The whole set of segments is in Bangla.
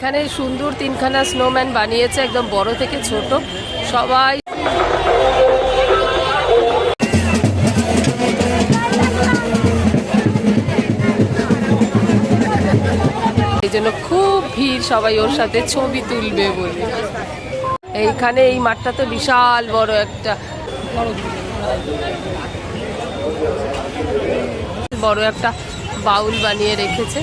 এখানে সুন্দর তিনখানা স্নোম্যান বানিয়েছে, একদম বড় থেকে ছোট। সবাই এই জন্য খুব ভিড় সবাই ওর সাথে ছবি তুলবে বলে। এইখানে এই মাঠটা তো বিশাল বড় একটা। বড় একটা বাউল বানিয়ে রেখেছে।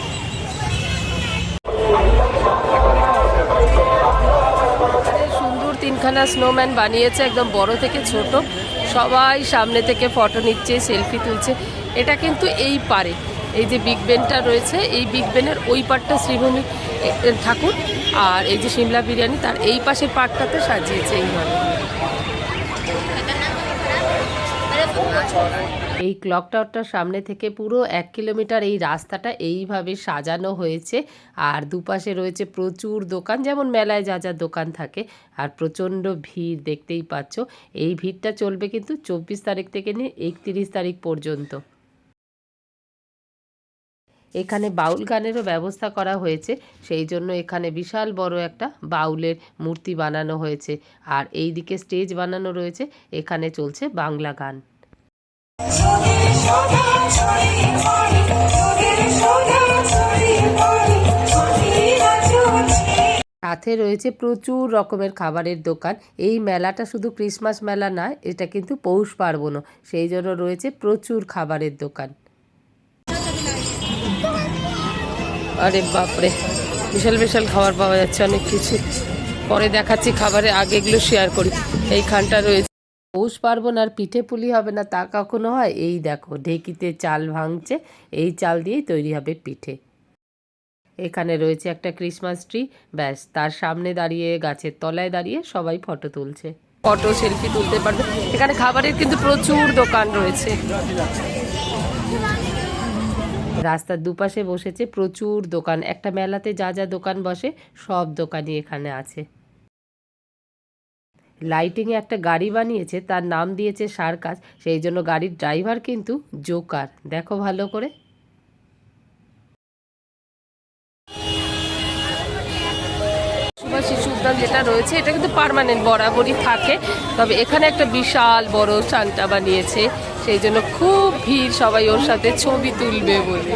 তিনখানা স্নোম্যান বানিয়েছে, একদম বড় থেকে ছোট। সবাই সামনে থেকে ফটো নিচ্ছে সেলফি তুলছে। এটা কিন্তু এই পারে। এই যে বিগ বেনটা রয়েছে, এই বিগ বেনের ওই পারটা শ্রীভূমি ঠাকুর। আর এই যে সিমলা বিরিয়ানি, তার এই পাশের পাটটাতে সাজিয়েছে এইভাবে এই ক্লক টাওয়ারটার সামনে থেকে পুরো এক কিলোমিটার এই রাস্তাটা এইভাবে সাজানো হয়েছে। আর দুপাশে রয়েছে প্রচুর দোকান, যেমন মেলায় যা যা দোকান থাকে। আর প্রচণ্ড ভিড় দেখতেই পাচ্ছ। এই ভিড়টা চলবে কিন্তু চব্বিশ তারিখ থেকে নিয়ে একত্রিশ তারিখ পর্যন্ত। এখানে বাউল গানেরও ব্যবস্থা করা হয়েছে। সেই জন্য এখানে বিশাল বড় একটা বাউলের মূর্তি বানানো হয়েছে। আর এই দিকে স্টেজ বানানো রয়েছে। এখানে চলছে বাংলা গান। সাথে রয়েছে প্রচুর রকমের খাবারের দোকান। এই মেলাটা শুধু ক্রিসমাস মেলা নয় এটা কিন্তু পৌষ পার্বণও। সেই জন্য রয়েছে প্রচুর খাবারের দোকান। আরে বাপরে, বিশাল বিশাল খাবার পাওয়া যাচ্ছে, অনেক কিছু। পরে দেখাচ্ছি খাবারের আগে এগুলো শেয়ার করি। এইখানটা রয়েছে পৌষ পার্বণ আর পিঠে পুলি হবে না তা কখনো হয়? এই দেখো ঢেকিতে চাল ভাঙছে এই চাল দিয়েই তৈরি হবে পিঠে। এখানে রয়েছে একটা ক্রিসমাস ট্রি ব্যাস তার সামনে দাঁড়িয়ে গাছের তলায় দাঁড়িয়ে সবাই ফটো তুলছে। ফটো সেলফি তুলতে পারবে। এখানে খাবারের কিন্তু প্রচুর দোকান রয়েছে। রাস্তার দুপাশে বসেছে প্রচুর দোকান একটা মেলাতে যা যা দোকান বসে সব দোকানই এখানে আছে। লাইটিংয়ে একটা গাড়ি বানিয়েছে, তার নাম দিয়েছে সার্কাস, সেই জন্য গাড়ির ড্রাইভার কিন্তু জোকার। দেখো ভালো করে। শিশু উদ্যান যেটা রয়েছে, এটা কিন্তু পার্মানেন্ট বরাবরই থাকে। তবে এখানে একটা বিশাল বড় সান্টা বানিয়েছে, সেই জন্য খুব ভিড় সবাই ওর সাথে ছবি তুলবে বলে।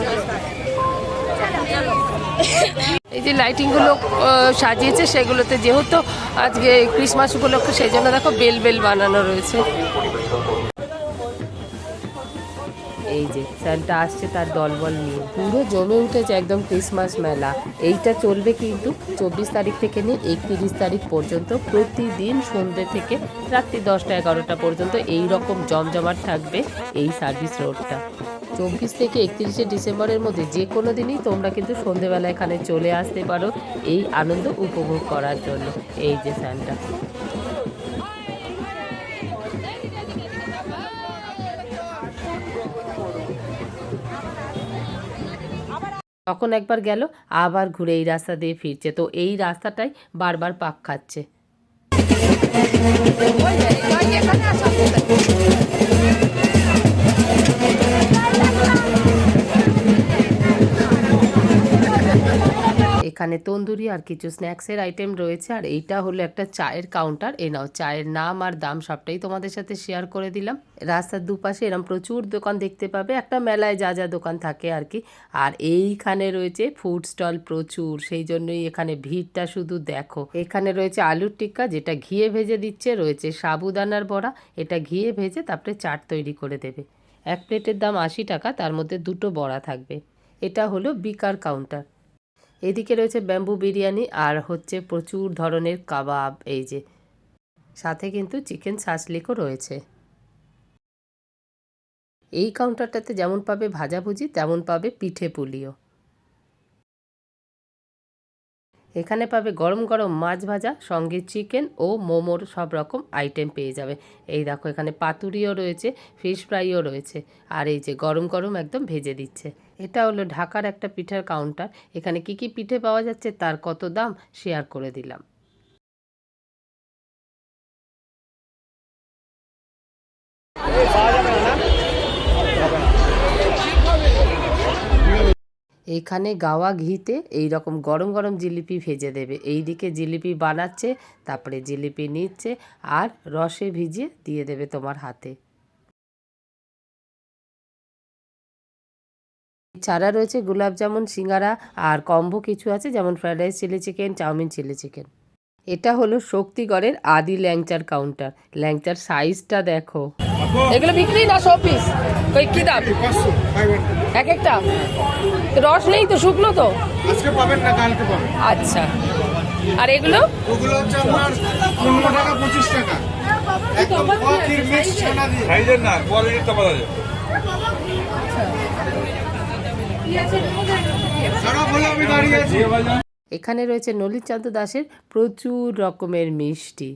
এই যে লাইটিংগুলো সাজিয়েছে সেগুলোতে যেহেতু আজকে ক্রিসমাস উপলক্ষে, সেই জন্য দেখো বেল বেল বানানো রয়েছে। এই যে স্যান্টা আসছে তার দলবল নিয়ে। পুরো জমে উঠেছে একদম ক্রিসমাস মেলা। এইটা চলবে কিন্তু চব্বিশ তারিখ থেকে নিয়ে একত্রিশ তারিখ পর্যন্ত, প্রতিদিন সন্ধ্যে থেকে রাত্রি দশটা এগারোটা পর্যন্ত এই রকম জমজমাট থাকবে এই সার্ভিস রোডটা চব্বিশ থেকে একত্রিশে ডিসেম্বরের মধ্যে যে কোনো দিনই তোমরা কিন্তু সন্ধেবেলা এখানে চলে আসতে পারো এই আনন্দ উপভোগ করার জন্য। এই যে স্যান্টা তখন একবার গেল, আবার ঘুরে এই রাস্তা দিয়ে ফিরছে। তো এই রাস্তাটাই বারবার পাক খাচ্ছে। এখানে তন্দুরি আর কিছু স্ন্যাক্সের আইটেম রয়েছে। আর এইটা হলো একটা চায়ের কাউন্টার এ নাও, চায়ের নাম আর দাম সবটাই তোমাদের সাথে শেয়ার করে দিলাম। রাস্তার দুপাশে এরকম প্রচুর দোকান দেখতে পাবে। একটা মেলায় যা যা দোকান থাকে আর কি। আর এইখানে রয়েছে ফুড স্টল প্রচুর। সেই জন্যই এখানে ভিড়টা শুধু দেখো। এখানে রয়েছে আলুর টিক্কা, যেটা ঘিয়ে ভেজে দিচ্ছে। রয়েছে সাবুদানার বড়া, এটা ঘিয়ে ভেজে তারপরে চাট তৈরি করে দেবে। এক প্লেটের দাম আশি টাকা, তার মধ্যে দুটো বড়া থাকবে। এটা হলো বিকার কাউন্টার এদিকে রয়েছে ব্যাম্বু বিরিয়ানি আর হচ্ছে প্রচুর ধরনের কাবাব, এই যে। সাথে কিন্তু চিকেন শাসলিকও রয়েছে। এই কাউন্টারটাতে যেমন পাবে ভাজাভুজি, তেমন পাবে পিঠে পুলিও। এখানে পাবে গরম গরম মাছ ভাজা, সঙ্গে চিকেন ও মোমোর সব রকম আইটেম পেয়ে যাবে। এই দেখো, এখানে পাতুরিও রয়েছে ফিশ ফ্রাইও রয়েছে। আর এই যে গরম গরম একদম ভেজে দিচ্ছে। এটা হলো ঢাকার একটা পিঠার কাউন্টার এখানে কি কি পিঠে পাওয়া যাচ্ছে, তার কত দাম শেয়ার করে দিলাম। এখানে গাওয়া ঘিতে এই রকম গরম গরম জিলিপি ভেজে দেবে। এই দিকে জিলিপি বানাচ্ছে, তারপরে জিলিপি নিচ্ছে আর রসে ভিজিয়ে দিয়ে দেবে তোমার হাতে। ছাড়া রয়েছে গোলাপ জামুন, সিঙ্গারা আর কম্বো কিছু আছে, যেমন fried rice, chilli chicken, chowmein, chilli chicken. এটা হলো শক্তিগড়ের আদি ল্যাংচার কাউন্টার। ল্যাংচার সাইজটা দেখো। এগুলো বিক্রি না সব পিস কই কি দাম? এক একটা? রস নেই তো শুকনো তো? আজকে পাবেন না কালকে পাবেন। আচ্ছা। আর এগুলো? ওগুলো হচ্ছে আপনার পনেরো টাকা পঁচিশ টাকা। একদম পাখির মিক্স ছানা দিয়ে। না খারাপ হলে আমি দাঁড়িয়ে আছি। এখানে রয়েছে নলিনচাঁদ দাসের প্রচুর রকমের মিষ্টি।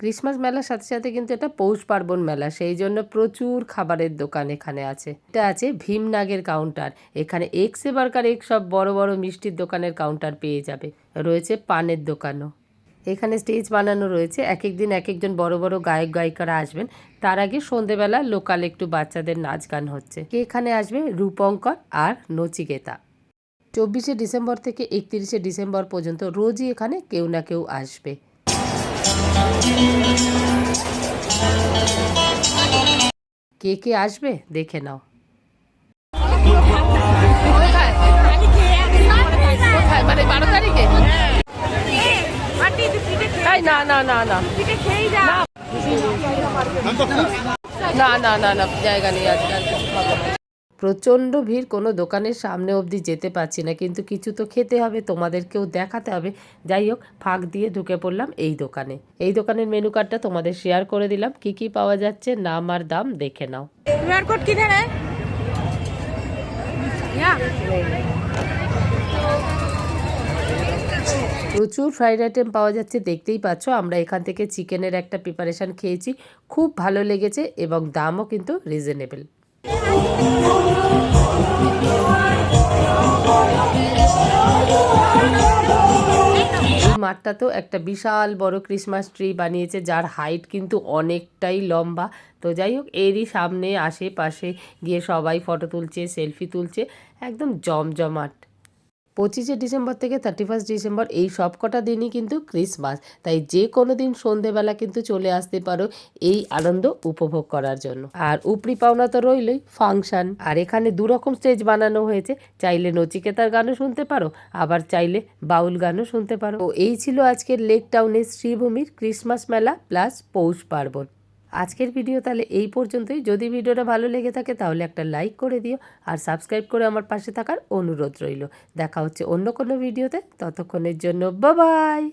ক্রিসমাস মেলার সাথে সাথে কিন্তু এটা পৌষ পার্বণ মেলা, সেই জন্য প্রচুর খাবারের দোকান এখানে আছে। এটা আছে ভীমনাগের কাউন্টার, এখানে এক্স এবারকার এক সব বড় বড় মিষ্টির দোকানের কাউন্টার পেয়ে যাবে। রয়েছে পানের দোকানও। এখানে স্টেজ বানানো রয়েছে এক এক দিন এক একজন বড় বড় গায়ক গায়িকারা আসবেন। তার আগে সন্ধেবেলা লোকাল একটু বাচ্চাদের নাচ গান হচ্ছে। কে এখানে আসবে? রূপঙ্কর আর নচিকেতা। চব্বিশে ডিসেম্বর থেকে একত্রিশে ডিসেম্বর পর্যন্ত রোজই এখানে কেউ না কেউ আসবে। কে কে আসবে দেখে নাও কোথায় মানে বারো তারিখে তাই না না না না না না না না জায়গা নেই আজকে আর কিছু খাব না। প্রচণ্ড ভিড় কোনো দোকানের সামনে অবধি যেতে পারছি না। কিন্তু কিছু তো খেতে হবে তোমাদেরকেও দেখাতে হবে। যাই হোক ফাঁক দিয়ে ঢুকে পড়লাম এই দোকানে। এই দোকানের মেনু কার্ডটা তোমাদের শেয়ার করে দিলাম। কি কি পাওয়া যাচ্ছে নাম আর দাম দেখে নাও। প্রচুর ফ্রাইড আইটেম পাওয়া যাচ্ছে দেখতেই পাচ্ছ। আমরা এখান থেকে চিকেনের একটা প্রিপারেশান খেয়েছি। খুব ভালো লেগেছে এবং দামও কিন্তু রিজনেবল মাঠটাতেও একটা বিশাল বড় ক্রিসমাস ট্রি বানিয়েছে, যার হাইট কিন্তু অনেকটাই লম্বা। তো যাই হোক, এরই সামনে আশেপাশে গিয়ে সবাই ফটো তুলছে সেলফি তুলছে, একদম জমজমাট। পঁচিশে ডিসেম্বর থেকে থার্টি ফার্স্ট ডিসেম্বর এই সব কটা দিনই কিন্তু ক্রিসমাস তাই যে কোনো দিন সন্ধেবেলা কিন্তু চলে আসতে পারো এই আনন্দ উপভোগ করার জন্য। আর উপরি পাওনা তো রইলই ফাংশন আর এখানে দু রকম স্টেজ বানানো হয়েছে। চাইলে নচিকেতার গানও শুনতে পারো, আবার চাইলে বাউল গানও শুনতে পারো। এই ছিল আজকের লেক টাউনের শ্রীভূমির ক্রিসমাস মেলা প্লাস পৌষ পার্বণ। আজকের ভিডিও তাহলে এই পর্যন্তই। যদি ভিডিওটা ভালো লেগে থাকে তাহলে একটা লাইক করে দিও আর সাবস্ক্রাইব করে আমার পাশে থাকার অনুরোধ রইল। দেখা হচ্ছে অন্য কোনো ভিডিওতে। ততক্ষণের জন্য বাবাই